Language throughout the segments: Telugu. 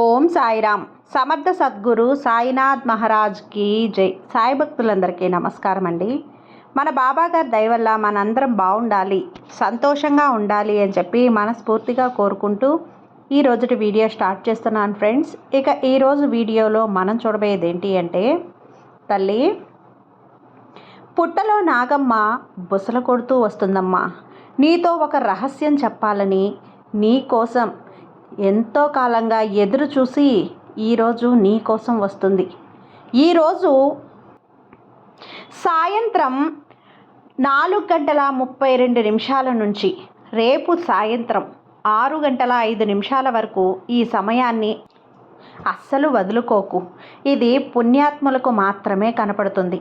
ఓం సాయిరామ్. సమర్థ సద్గురు సాయినాథ్ మహారాజ్కి జై. సాయి భక్తులందరికీ నమస్కారం అండి మన బాబా దయవల్ల మనందరం బాగుండాలి సంతోషంగా ఉండాలి అని చెప్పి మనస్ఫూర్తిగా కోరుకుంటూ ఈ రోజుటి వీడియో స్టార్ట్ చేస్తున్నాను ఫ్రెండ్స్. ఇక ఈరోజు వీడియోలో మనం చూడబోయేది ఏంటి అంటే తల్లి పుట్టలో నాగమ్మ బుసలు కొడుతూ వస్తుందమ్మా. నీతో ఒక రహస్యం చెప్పాలని నీ కోసం ఎంతో కాలంగా ఎదురు చూసి ఈరోజు నీ కోసం వస్తుంది. ఈరోజు సాయంత్రం నాలుగు గంటల ముప్పై రెండు నిమిషాల నుంచి రేపు సాయంత్రం ఆరు గంటల ఐదు నిమిషాల వరకు ఈ సమయాన్ని అస్సలు వదులుకోకు. ఇది పుణ్యాత్ములకు మాత్రమే కనపడుతుంది.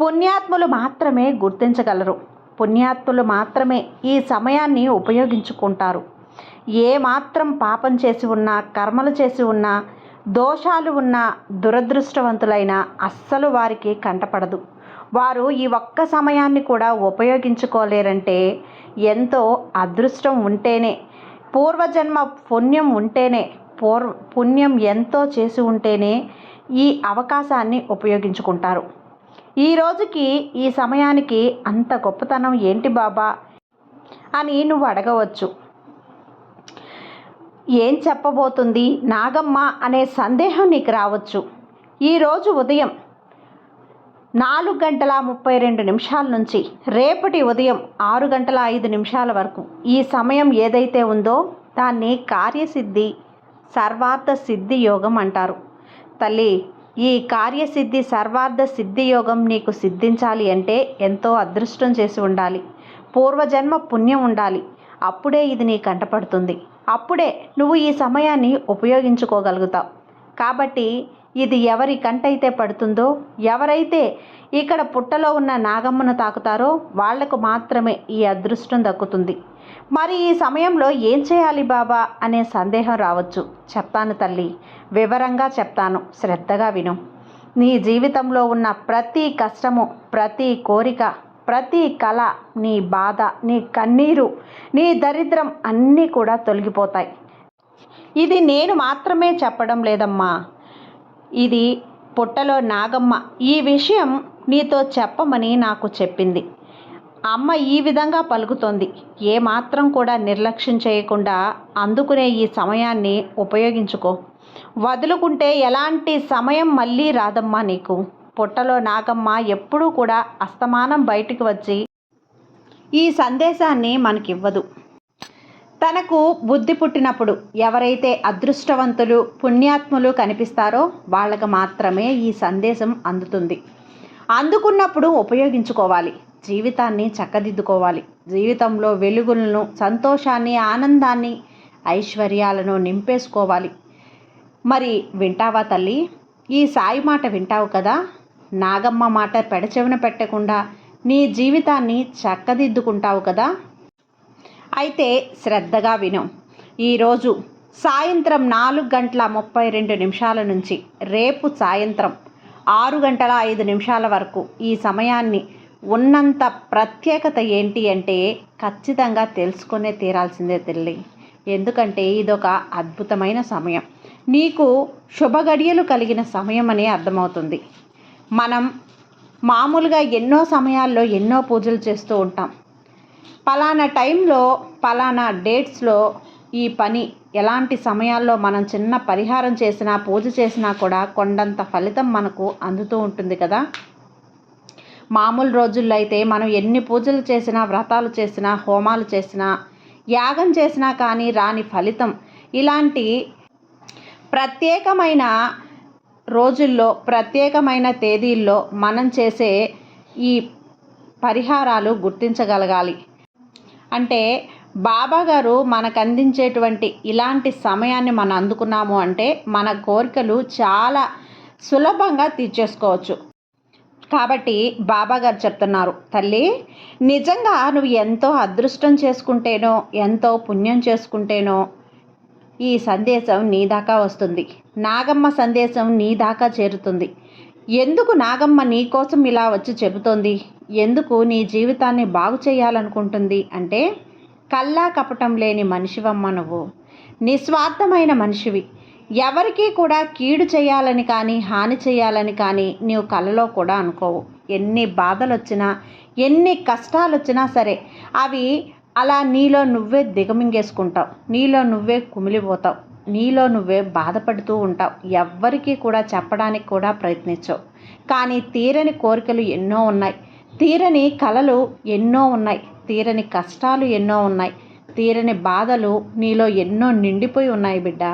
పుణ్యాత్ములు మాత్రమే గుర్తించగలరు. పుణ్యాత్ములు మాత్రమే ఈ సమయాన్ని ఉపయోగించుకుంటారు. ఏ మాత్రం పాపం చేసి ఉన్నా కర్మలు చేసి ఉన్నా దోషాలు ఉన్న దురదృష్టవంతులైన అస్సలు వారికి కంటపడదు. వారు ఈ ఒక్క సమయాన్ని కూడా ఉపయోగించుకోలేరంటే ఎంతో అదృష్టం ఉంటేనే పూర్వజన్మ పుణ్యం ఉంటేనే పూర్వ పుణ్యం ఎంతో చేసి ఉంటేనే ఈ అవకాశాన్ని ఉపయోగించుకుంటారు. ఈ రోజుకి ఈ సమయానికి అంత గొప్పతనం ఏంటి బాబా? అని నువ్వు అడగవచ్చు. ఏం చెప్పబోతుంది నాగమ్మ అనే సందేహం నీకు రావచ్చు. ఈరోజు ఉదయం నాలుగు గంటల ముప్పై రెండు నిమిషాల నుంచి రేపటి ఉదయం ఆరు గంటల ఐదు నిమిషాల వరకు ఈ సమయం ఏదైతే ఉందో దాన్ని కార్యసిద్ధి సర్వార్థ సిద్ధి యోగం అంటారు. తల్లి ఈ కార్యసిద్ధి సర్వార్థ సిద్ధి యోగం నీకు సిద్ధించాలి అంటే ఎంతో అదృష్టం చేసి ఉండాలి. పూర్వజన్మ పుణ్యం ఉండాలి. అప్పుడే ఇది నీ కంటపడుతుంది అప్పుడే నువ్వు ఈ సమయాన్ని ఉపయోగించుకోగలుగుతావు. కాబట్టి ఇది ఎవరి కంటైతే పడుతుందో ఎవరైతే ఇక్కడ పుట్టలో ఉన్న నాగమ్మను తాకుతారో వాళ్ళకు మాత్రమే ఈ అదృష్టం దక్కుతుంది. మరి ఈ సమయంలో ఏం చేయాలి బాబా అనే సందేహం రావచ్చు. చెప్తాను తల్లి వివరంగా చెప్తాను. శ్రద్ధగా విను. నీ జీవితంలో ఉన్న ప్రతి కష్టము ప్రతి కోరిక ప్రతి కళ నీ బాధ నీ కన్నీరు నీ దరిద్రం అన్నీ కూడా తొలగిపోతాయి. ఇది నేను మాత్రమే చెప్పడం లేదమ్మా. ఇది పుట్టలో నాగమ్మ. ఈ విషయం నీతో చెప్పమని నాకు చెప్పింది. అమ్మ ఈ విధంగా పలుకుతోంది. ఏమాత్రం కూడా నిర్లక్ష్యం చేయకుండా అందుకునే ఈ సమయాన్ని ఉపయోగించుకో. వదులుకుంటే ఎలాంటి సమయం మళ్ళీ రాదమ్మా నీకు. పుట్టలో నాగమ్మ ఎప్పుడూ కూడా అస్తమానం బయటికి వచ్చి ఈ సందేశాన్ని మనకివ్వదు. తనకు బుద్ధి పుట్టినప్పుడు ఎవరైతే అదృష్టవంతులు పుణ్యాత్ములు కనిపిస్తారో వాళ్ళకు మాత్రమే ఈ సందేశం అందుతుంది. అందుకున్నప్పుడు ఉపయోగించుకోవాలి. జీవితాన్ని చక్కదిద్దుకోవాలి. జీవితంలో వెలుగులను సంతోషాన్ని ఆనందాన్ని ఐశ్వర్యాలను నింపేసుకోవాలి. మరి వింటావా తల్లి? ఈ సాయి మాట వింటావు కదా? నాగమ్మ మాట పెడచెవిన పెట్టకుండా నీ జీవితాన్ని చక్కదిద్దుకుంటావు కదా? అయితే శ్రద్ధగా విను. ఈరోజు సాయంత్రం నాలుగు గంటల ముప్పై రెండు నిమిషాల నుంచి రేపు సాయంత్రం ఆరు గంటల ఐదు నిమిషాల వరకు ఈ సమయాన్ని ఉన్నంత ప్రత్యేకత ఏంటి అంటే ఖచ్చితంగా తెలుసుకునే తీరాల్సిందే తెల్లి. ఎందుకంటే ఇదొక అద్భుతమైన సమయం. నీకు శుభగడియలు కలిగిన సమయం అని అర్థమవుతుంది. మనం మామూలుగా ఎన్నో సమయాల్లో ఎన్నో పూజలు చేస్తూ ఉంటాం. పలానా టైంలో పలానా డేట్స్లో ఈ పని ఎలాంటి సమయాల్లో మనం చిన్న పరిహారం చేసినా పూజ చేసినా కూడా కొండంత ఫలితం మనకు అందుతూ ఉంటుంది కదా? మామూలు రోజుల్లో అయితే మనం ఎన్ని పూజలు చేసినా వ్రతాలు చేసినా హోమాలు చేసినా యాగం చేసినా కానీ రాని ఫలితం ఇలాంటి ప్రత్యేకమైన రోజుల్లో ప్రత్యేకమైన తేదీల్లో మనం చేసే ఈ పరిహారాలు గుర్తించగలగాలి. అంటే బాబా గారు మనకు అందించేటువంటి ఇలాంటి సమయాన్ని మనం అందుకున్నాము అంటే మన కోరికలు చాలా సులభంగా తీర్చేసుకోవచ్చు. కాబట్టి బాబా గారు చెప్తున్నారు తల్లి నిజంగా నువ్వు ఎంతో అదృష్టం చేసుకుంటేనో ఎంతో పుణ్యం చేసుకుంటేనో ఈ సందేశం నీ దాకా వస్తుంది. నాగమ్మ సందేశం నీ దాకా చేరుతుంది. ఎందుకు నాగమ్మ నీ కోసం ఇలా వచ్చి చెబుతోంది? ఎందుకు నీ జీవితాన్ని బాగు చేయాలనుకుంటుంది? అంటే కల్లా కపటం లేని మనిషివమ్మ నువ్వు. నిస్వార్థమైన మనిషివి. ఎవరికీ కూడా కీడు చేయాలని కానీ హాని చేయాలని కానీ నీవు కలలో కూడా అనుకోవు. ఎన్ని బాధలు వచ్చినా ఎన్ని కష్టాలు వచ్చినా సరే అవి అలా నీలో నువ్వే దిగమింగేసుకుంటావు. నీలో నువ్వే కుమిలిపోతావు. నీలో నువ్వే బాధపడుతూ ఉంటావు. ఎవ్వరికీ కూడా చెప్పడానికి కూడా ప్రయత్నించవు. కానీ తీరని కోరికలు ఎన్నో ఉన్నాయి. తీరని కలలు ఎన్నో ఉన్నాయి. తీరని కష్టాలు ఎన్నో ఉన్నాయి. తీరని బాధలు నీలో ఎన్నో నిండిపోయి ఉన్నాయి బిడ్డ.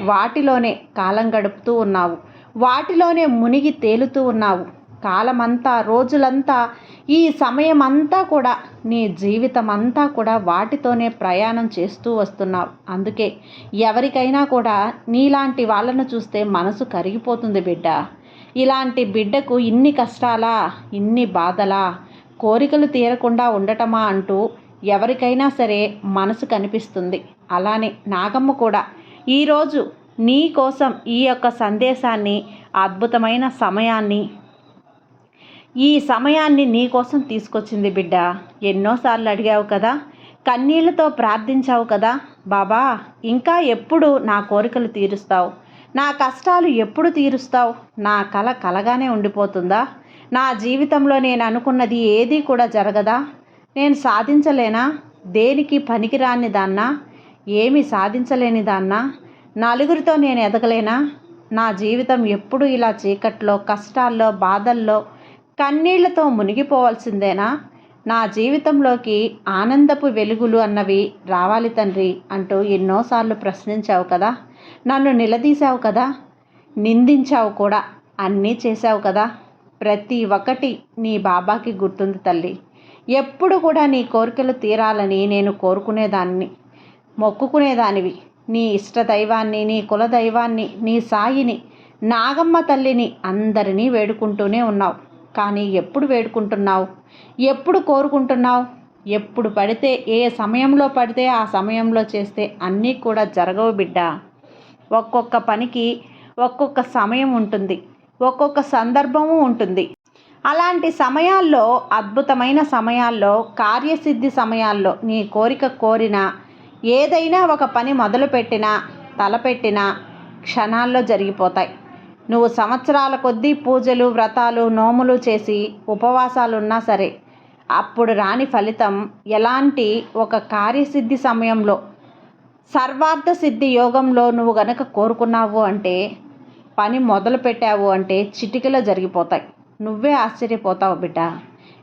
వాటిలోనే కాలం గడుపుతూ ఉన్నావు. వాటిలోనే మునిగి తేలుతూ ఉన్నావు. కాలమంతా రోజులంతా ఈ సమయం అంతా కూడా నీ జీవితం అంతా కూడా వాటితోనే ప్రయాణం చేస్తూ వస్తున్నావు. అందుకే ఎవరికైనా కూడా నీలాంటి వాళ్ళను చూస్తే మనసు కరిగిపోతుంది బిడ్డ. ఇలాంటి బిడ్డకు ఇన్ని కష్టాలా ఇన్ని బాధలా కోరికలు తీరకుండా ఉండటమా అంటూ ఎవరికైనా సరే మనసు కనిపిస్తుంది. అలానే నాగమ్మ కూడా ఈరోజు నీ కోసం ఈ యొక్క సందేశాన్ని అద్భుతమైన సమయాన్ని ఈ సమయాన్ని నీకోసం తీసుకొచ్చింది బిడ్డ. ఎన్నోసార్లు అడిగావు కదా. కన్నీళ్ళతో ప్రార్థించావు కదా. బాబా ఇంకా ఎప్పుడు నా కోరికలు తీరుస్తావు? నా కష్టాలు ఎప్పుడు తీరుస్తావు? నా కల కలగానే ఉండిపోతుందా? నా జీవితంలో నేను అనుకున్నది ఏదీ కూడా జరగదా? నేను సాధించలేనా? దేనికి పనికిరాని దాన్నా? ఏమి సాధించలేని దాన్నా? నలుగురితో నేను ఎదగలేనా? నా జీవితం ఎప్పుడు ఇలా చీకట్లో కష్టాల్లో బాధల్లో కన్నీళ్ళతో మునిగిపోవాల్సిందేనా? నా జీవితంలోకి ఆనందపు వెలుగులు అన్నవి రావాలి తండ్రి అంటూ ఎన్నోసార్లు ప్రశ్నించావు కదా? నన్ను నిలదీశావు కదా? నిందించావు కూడా? అన్నీ చేశావు కదా? ప్రతి ఒక్కటి నీ బాబాకి గుర్తుంది తల్లి. ఎప్పుడు కూడా నీ కోరికలు తీరాలని నేను కోరుకునేదాన్ని మొక్కుకునేదానివి. నీ ఇష్ట దైవాన్ని నీ కుల దైవాన్ని నీ సాయిని నాగమ్మ తల్లిని అందరినీ వేడుకుంటూనే ఉన్నావు. కానీ ఎప్పుడు వేడుకుంటున్నావు? ఎప్పుడు కోరుకుంటున్నావు? ఎప్పుడు పడితే ఏ సమయంలో పడితే ఆ సమయంలో చేస్తే అన్నీ కూడా జరగవు బిడ్డ. ఒక్కొక్క పనికి ఒక్కొక్క సమయం ఉంటుంది. ఒక్కొక్క సందర్భము ఉంటుంది. అలాంటి సమయాల్లో అద్భుతమైన సమయాల్లో కార్యసిద్ధి సమయాల్లో నీ కోరిక కోరిన ఏదైనా ఒక పని మొదలుపెట్టినా తలపెట్టినా క్షణాల్లో జరిగిపోతాయి. నువ్వు సంవత్సరాల కొద్దీ పూజలు వ్రతాలు నోములు చేసి ఉపవాసాలు ఉన్నా సరే అప్పుడు రాని ఫలితం ఎలాంటి ఒక కార్యసిద్ధి సమయంలో సర్వార్థ సిద్ధి యోగంలో నువ్వు గనక కోరుకున్నావు అంటే పని మొదలు పెట్టావు అంటే చిటికలో జరిగిపోతాయి. నువ్వే ఆశ్చర్యపోతావు బిడ్డ.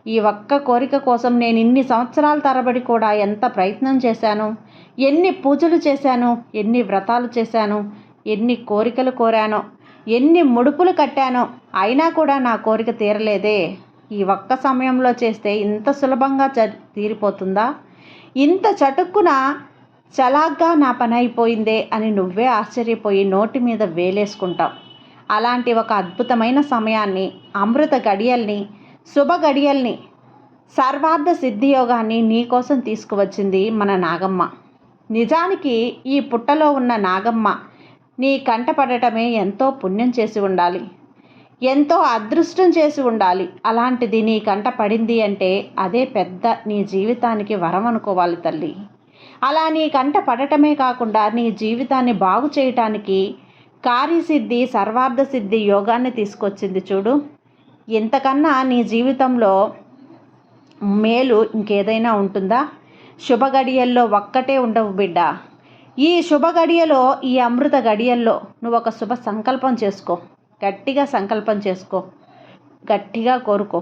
ఈ ఒక్క కోరిక కోసం నేను ఇన్ని సంవత్సరాల తరబడి కూడా ఎంత ప్రయత్నం చేశాను? ఎన్ని పూజలు చేశాను? ఎన్ని వ్రతాలు చేశాను? ఎన్ని కోరికలు కోరానో ఎన్ని ముడుపులు కట్టానో అయినా కూడా నా కోరిక తీరలేదే. ఈ ఒక్క సమయంలో చేస్తే ఇంత సులభంగా చ తీరిపోతుందా? ఇంత చటుక్కున చలాగ్గా నా పని అయిపోయిందే అని నువ్వే ఆశ్చర్యపోయి నోటి మీద వేలేసుకుంటావు. అలాంటి ఒక అద్భుతమైన సమయాన్ని అమృత గడియల్ని శుభ గడియల్ని సర్వార్థ సిద్ధియోగాన్ని నీకోసం తీసుకువచ్చింది మన నాగమ్మ. నిజానికి ఈ పుట్టలో ఉన్న నాగమ్మ నీ కంట పడటమే ఎంతో పుణ్యం చేసి ఉండాలి. ఎంతో అదృష్టం చేసి ఉండాలి. అలాంటిది నీ కంట పడింది అంటే అదే పెద్ద నీ జీవితానికి వరం అనుకోవాలి తల్లి. అలా నీ కంట పడటమే కాకుండా నీ జీవితాన్ని బాగు చేయటానికి కార్యసిద్ధి సర్వార్థ సిద్ధి యోగాన్ని తీసుకొచ్చింది చూడు. ఇంతకన్నా నీ జీవితంలో మేలు ఇంకేదైనా ఉంటుందా? శుభ గడియల్లో ఒక్కటే ఉండవు బిడ్డ. ఈ శుభ గడియలో ఈ అమృత గడియల్లో నువ్వు ఒక శుభ సంకల్పం చేసుకో. గట్టిగా సంకల్పం చేసుకో. గట్టిగా కోరుకో.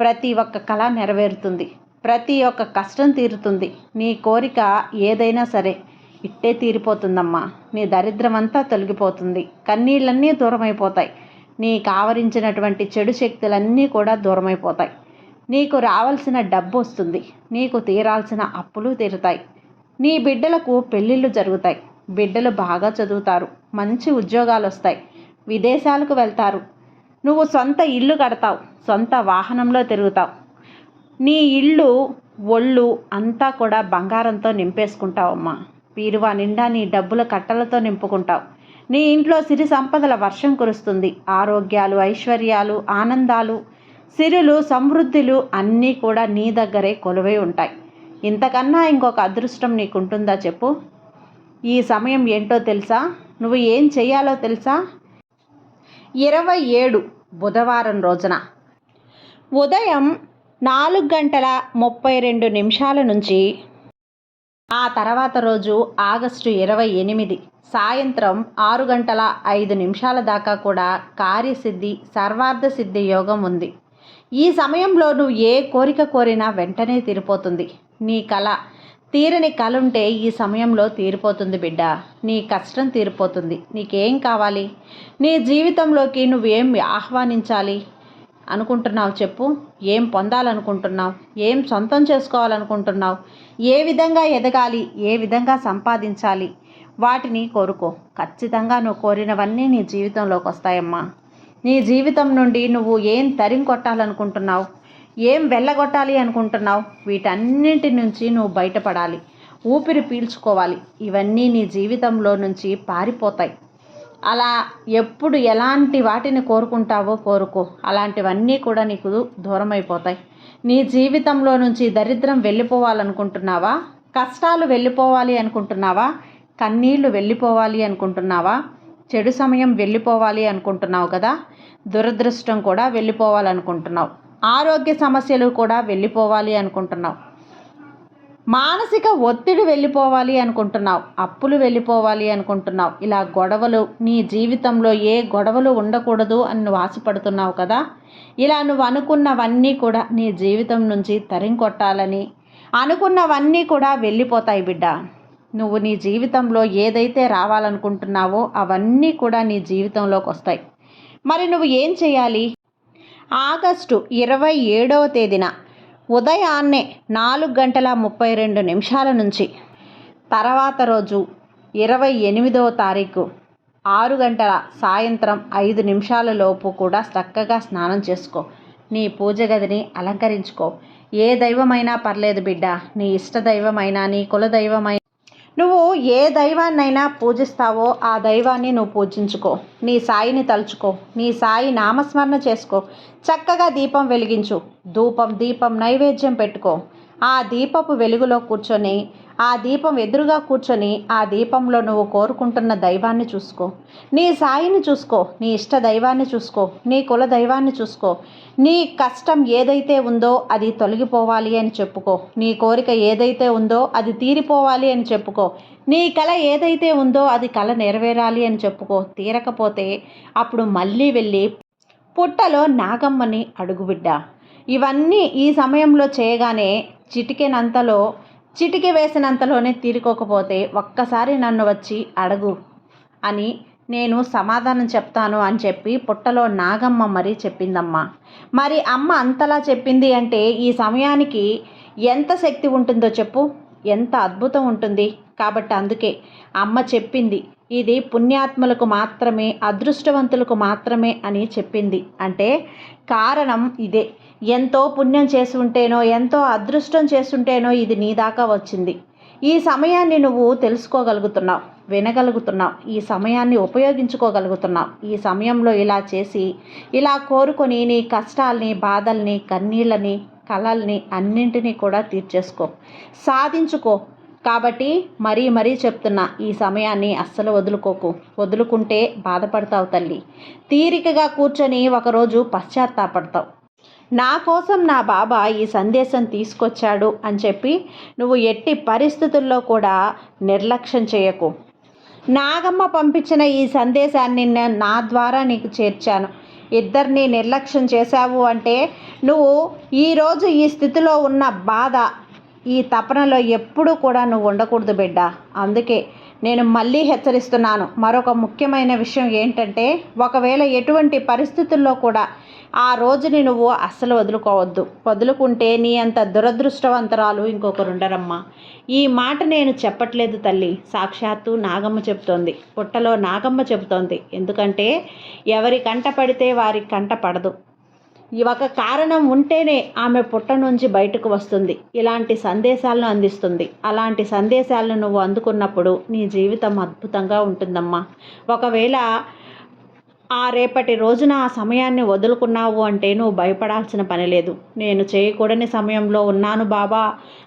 ప్రతి ఒక్క కళ నెరవేరుతుంది. ప్రతి ఒక్క కష్టం తీరుతుంది. నీ కోరిక ఏదైనా సరే ఇట్టే తీరిపోతుందమ్మా. నీ దరిద్రమంతా తొలగిపోతుంది. కన్నీళ్ళన్నీ దూరమైపోతాయి. నీ కావరించినటువంటి చెడు శక్తులన్నీ కూడా దూరమైపోతాయి. నీకు రావాల్సిన డబ్బు వస్తుంది. నీకు తీరాల్సిన అప్పులు తీరుతాయి. నీ బిడ్డలకు పెళ్ళిళ్ళు జరుగుతాయి. బిడ్డలు బాగా చదువుతారు. మంచి ఉద్యోగాలు వస్తాయి విదేశాలకు వెళ్తారు. నువ్వు సొంత ఇల్లు కడతావు. సొంత వాహనంలో తిరుగుతావు. నీ ఇల్లు ఒళ్ళు అంతా కూడా బంగారంతో నింపేసుకుంటావమ్మా. పీరువా నిండా నీ డబ్బుల కట్టలతో నింపుకుంటావు. నీ ఇంట్లో సిరి సంపదల వర్షం కురుస్తుంది. ఆరోగ్యాలు ఐశ్వర్యాలు ఆనందాలు సిరులు సమృద్ధులు అన్నీ కూడా నీ దగ్గరే కొలువై ఉంటాయి. ఇంతకన్నా ఇంకొక అదృష్టం నీకుంటుందా చెప్పు? ఈ సమయం ఏంటో తెలుసా? నువ్వు ఏం చెయ్యాలో తెలుసా? ఇరవై ఏడు బుధవారం రోజున. ఉదయం నాలుగు గంటల ముప్పై రెండు నిమిషాల నుంచి ఆ తర్వాత రోజు ఆగస్టు ఇరవై ఎనిమిది సాయంత్రం ఆరు గంటల ఐదు నిమిషాల దాకా కూడా కార్యసిద్ధి సర్వార్థ సిద్ధి యోగం ఉంది. ఈ సమయంలో నువ్వు ఏ కోరిక కోరినా వెంటనే తీరిపోతుంది. నీ కళ తీరని కళ ఉంటే ఈ సమయంలో తీరిపోతుంది బిడ్డ. నీ కష్టం తీరిపోతుంది. నీకేం కావాలి? నీ జీవితంలోకి నువ్వేం ఆహ్వానించాలి? అనుకుంటున్నావు చెప్పు. ఏం పొందాలనుకుంటున్నావు? ఏం సొంతం చేసుకోవాలనుకుంటున్నావు? ఏ విధంగా ఎదగాలి? ఏ విధంగా సంపాదించాలి? వాటిని కోరుకో. ఖచ్చితంగా నువ్వు కోరినవన్నీ నీ జీవితంలోకి వస్తాయమ్మా. నీ జీవితం నుండి నువ్వు ఏం తరిం కొట్టాలనుకుంటున్నావు? ఏం వెళ్ళగొట్టాలి అనుకుంటున్నావు? వీటన్నింటి నుంచి నువ్వు బయటపడాలి. ఊపిరి పీల్చుకోవాలి. ఇవన్నీ నీ జీవితంలో నుంచి పారిపోతాయి. అలా ఎప్పుడు ఎలాంటి వాటిని కోరుకుంటావో కోరుకో. అలాంటివన్నీ కూడా నీకు దూరం అయిపోతాయి నీ జీవితంలో నుంచి దరిద్రం వెళ్ళిపోవాలనుకుంటున్నావా? కష్టాలు వెళ్ళిపోవాలి అనుకుంటున్నావా? కన్నీళ్ళు వెళ్ళిపోవాలి అనుకుంటున్నావా? చెడు సమయం వెళ్ళిపోవాలి అనుకుంటున్నావు కదా? దురదృష్టం కూడా వెళ్ళిపోవాలనుకుంటున్నావు. ఆరోగ్య సమస్యలు కూడా వెళ్ళిపోవాలి అనుకుంటున్నావు. మానసిక ఒత్తిడి వెళ్ళిపోవాలి అనుకుంటున్నావు. అప్పులు వెళ్ళిపోవాలి అనుకుంటున్నావు. ఇలా గొడవలు నీ జీవితంలో ఏ గొడవలు ఉండకూడదు అని నువ్వు ఆశపడుతున్నావు కదా? ఇలా నువ్వు అనుకున్నవన్నీ కూడా నీ జీవితం నుంచి తరింకొట్టాలని అనుకున్నవన్నీ కూడా వెళ్ళిపోతాయి బిడ్డ. నువ్వు నీ జీవితంలో ఏదైతే రావాలనుకుంటున్నావో అవన్నీ కూడా నీ జీవితంలోకి వస్తాయి. మరి నువ్వు ఏం చేయాలి? ఆగస్టు ఇరవై ఏడవ తేదీన ఉదయాన్నే నాలుగు గంటల ముప్పై రెండు నిమిషాల నుంచి తర్వాత రోజు ఇరవై ఎనిమిదవ తారీఖు ఆరు గంటల సాయంత్రం ఐదు నిమిషాల లోపు కూడా చక్కగా స్నానం చేసుకో. నీ పూజ గదిని అలంకరించుకో. ఏ దైవమైనా పర్లేదు బిడ్డ. నీ ఇష్ట దైవమైనా నీ కుల దైవమైనా నువ్వు ఏ దైవాన్నైనా పూజిస్తావో ఆ దైవాన్ని నువ్వు పూజించుకో. నీ సాయిని తలుచుకో. నీ సాయి నామస్మరణ చేసుకో. చక్కగా దీపం వెలిగించు. ధూపం దీపం నైవేద్యం పెట్టుకో. ఆ దీపపు వెలుగులో కూర్చొని ఆ దీపం ఎదురుగా కూర్చొని ఆ దీపంలో నువ్వు కోరుకుంటున్న దైవాన్ని చూసుకో. నీ సాయిని చూసుకో. నీ ఇష్ట దైవాన్ని చూసుకో. నీ కుల దైవాన్ని చూసుకో. నీ కష్టం ఏదైతే ఉందో అది తొలగిపోవాలి అని చెప్పుకో. నీ కోరిక ఏదైతే ఉందో అది తీరిపోవాలి అని చెప్పుకో. నీ కళ ఏదైతే ఉందో అది కళ నెరవేరాలి అని చెప్పుకో. తీరకపోతే అప్పుడు మళ్ళీ వెళ్ళి పుట్టలో నాగమ్మని అడుగుబిడ్డ. ఇవన్నీ ఈ సమయంలో చేయగానే చిటికెనంతలో చిటికి వేసినంతలోనే తీరుకోకపోతే ఒక్కసారి నన్ను వచ్చి అడుగు అని నేను సమాధానం చెప్తాను అని చెప్పి పుట్టలో నాగమ్మ మరీ చెప్పిందమ్మా. మరి అమ్మ అంతలా చెప్పింది అంటే ఈ సమయానికి ఎంత శక్తి ఉంటుందో చెప్పు. ఎంత అద్భుతం ఉంటుంది. కాబట్టి అందుకే అమ్మ చెప్పింది. ఇది పుణ్యాత్ములకు మాత్రమే అదృష్టవంతులకు మాత్రమే అని చెప్పింది. అంటే కారణం ఇదే. ఎంతో పుణ్యం చేసుంటేనో ఎంతో అదృష్టం చేస్తుంటేనో ఇది నీ దాకా వచ్చింది. ఈ సమయాన్ని నువ్వు తెలుసుకోగలుగుతున్నావు వినగలుగుతున్నావు ఈ సమయాన్ని ఉపయోగించుకోగలుగుతున్నావు. ఈ సమయంలో ఇలా చేసి ఇలా కోరుకొని నీ కష్టాల్ని బాధల్ని కన్నీళ్ళని కళల్ని అన్నింటినీ కూడా తీర్చేసుకో. సాధించుకో. కాబట్టి మరీ మరీ చెప్తున్నా ఈ సమయాన్ని అస్సలు వదులుకోకు. వదులుకుంటే బాధపడతావు తల్లి. తీరికగా కూర్చొని ఒకరోజు పశ్చాత్తాపడతావు. నా కోసం నా బాబా ఈ సందేశం తీసుకొచ్చాడు అని చెప్పి నువ్వు ఎట్టి పరిస్థితుల్లో కూడా నిర్లక్ష్యం చేయకు. నాగమ్మ పంపించిన ఈ సందేశాన్ని నా ద్వారా నీకు చేర్చాను. ఇద్దరిని నిర్లక్ష్యం చేశావు అంటే నువ్వు ఈరోజు ఈ స్థితిలో ఉన్న బాధ ఈ తపనలో ఎప్పుడూ కూడా నువ్వు ఉండకూడదు బిడ్డ. అందుకే నేను మళ్ళీ హెచ్చరిస్తున్నాను. మరొక ముఖ్యమైన విషయం ఏంటంటే ఒకవేళ ఎటువంటి పరిస్థితుల్లో కూడా ఆ రోజుని నువ్వు అస్సలు వదులుకోవద్దు. వదులుకుంటే నీ అంత దురదృష్టవంతరాలు ఇంకొకరు ఉండరమ్మా. ఈ మాట నేను చెప్పట్లేదు తల్లి. సాక్షాత్తు నాగమ్మ చెబుతోంది. పుట్టలో నాగమ్మ చెబుతోంది. ఎందుకంటే ఎవరి కంట పడితే వారి కంట పడదు. ఈ ఒక కారణం ఉంటేనే ఆమె పుట్ట నుంచి బయటకు వస్తుంది. ఇలాంటి సందేశాలను అందిస్తుంది. అలాంటి సందేశాలను నువ్వు అందుకున్నప్పుడు నీ జీవితం అద్భుతంగా ఉంటుందమ్మా. ఒకవేళ ఆ రేపటి రోజున ఆ సమయాన్ని వదులుకున్నావు అంటే నువ్వు భయపడాల్సిన పని లేదు. నేను చేయకూడని సమయంలో ఉన్నాను బాబా.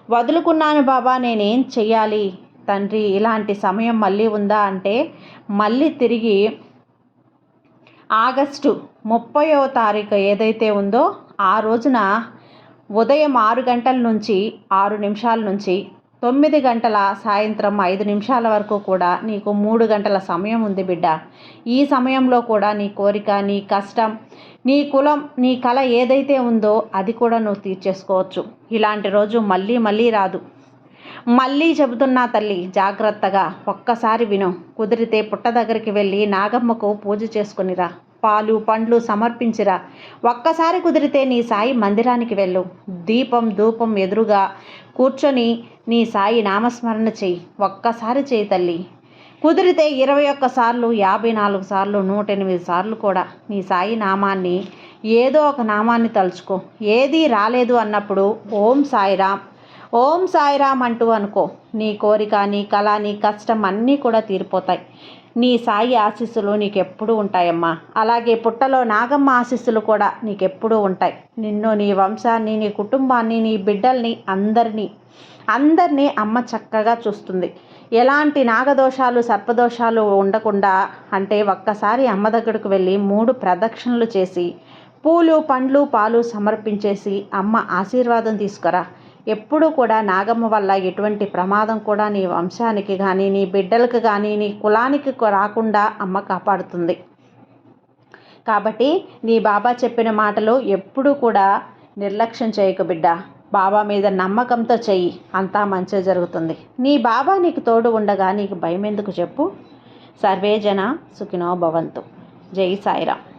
వదులుకున్నాను బాబా నేనేం చెయ్యాలి? తండ్రి ఇలాంటి సమయం మళ్ళీ ఉందా అంటే మళ్ళీ తిరిగి ఆగస్టు ముప్పయో తారీఖు ఏదైతే ఉందో ఆ రోజున ఉదయం ఆరు గంటల నుంచి ఆరు నిమిషాల నుంచి తొమ్మిది గంటల సాయంత్రం ఐదు నిమిషాల వరకు కూడా నీకు మూడు గంటల సమయం ఉంది బిడ్డ. ఈ సమయంలో కూడా నీ కోరిక నీ కష్టం నీ కులం నీ కళ ఏదైతే ఉందో అది కూడా నువ్వు తీర్చేసుకోవచ్చు. ఇలాంటి రోజు మళ్ళీ మళ్ళీ రాదు. మళ్ళీ చెబుతున్నా తల్లి జాగ్రత్తగా ఒక్కసారి విను. కుదిరితే పుట్ట దగ్గరికి వెళ్ళి నాగమ్మకు పూజ చేసుకునిరా పాలు పండ్లు సమర్పించిరా. ఒక్కసారి కుదిరితే నీ సాయి మందిరానికి వెళ్ళు. దీపం ధూపం ఎదురుగా కూర్చొని నీ సాయి నామస్మరణ చెయ్యి. ఒక్కసారి చేయి తల్లి. కుదిరితే ఇరవై ఒక్క సార్లు యాభై నాలుగు సార్లు నూట ఎనిమిది సార్లు కూడా నీ సాయి నామాన్ని ఏదో ఒక నామాన్ని తలుచుకో. ఏదీ రాలేదు అన్నప్పుడు ఓం సాయిరామ్. ఓం సాయిరామ్ అంటూ అనుకో. నీ కోరిక నీ కళ నీ కష్టం అన్నీ కూడా తీరిపోతాయి. నీ సాయి ఆశీస్సులు నీకెప్పుడూ ఉంటాయమ్మా. అలాగే పుట్టలో నాగమ్మ ఆశీస్సులు కూడా నీకెప్పుడూ ఉంటాయి. నిన్ను నీ వంశాన్ని నీ కుటుంబాన్ని నీ బిడ్డల్ని అందరినీ అందరినీ అమ్మ చక్కగా చూస్తుంది. ఎలాంటి నాగదోషాలు సర్పదోషాలు ఉండకుండా అంటే ఒక్కసారి అమ్మ దగ్గరకు వెళ్ళి మూడు ప్రదక్షిణలు చేసి పూలు పండ్లు పాలు సమర్పించేసి అమ్మ ఆశీర్వాదం తీసుకురా. ఎప్పుడూ కూడా నాగమ్మ వల్ల ఎటువంటి ప్రమాదం కూడా నీ వంశానికి కానీ నీ బిడ్డలకు కానీ నీ కులానికి రాకుండా అమ్మ కాపాడుతుంది. కాబట్టి నీ బాబా చెప్పిన మాటలు ఎప్పుడూ కూడా నిర్లక్ష్యం చేయకు బిడ్డ. బాబా మీద నమ్మకంతో చెయ్యి. అంతా మంచి జరుగుతుంది. నీ బాబా నీకు తోడు ఉండగా నీకు భయం ఎందుకు చెప్పు సర్వేజన సుఖినో భవంతు. జై సాయిరామ్.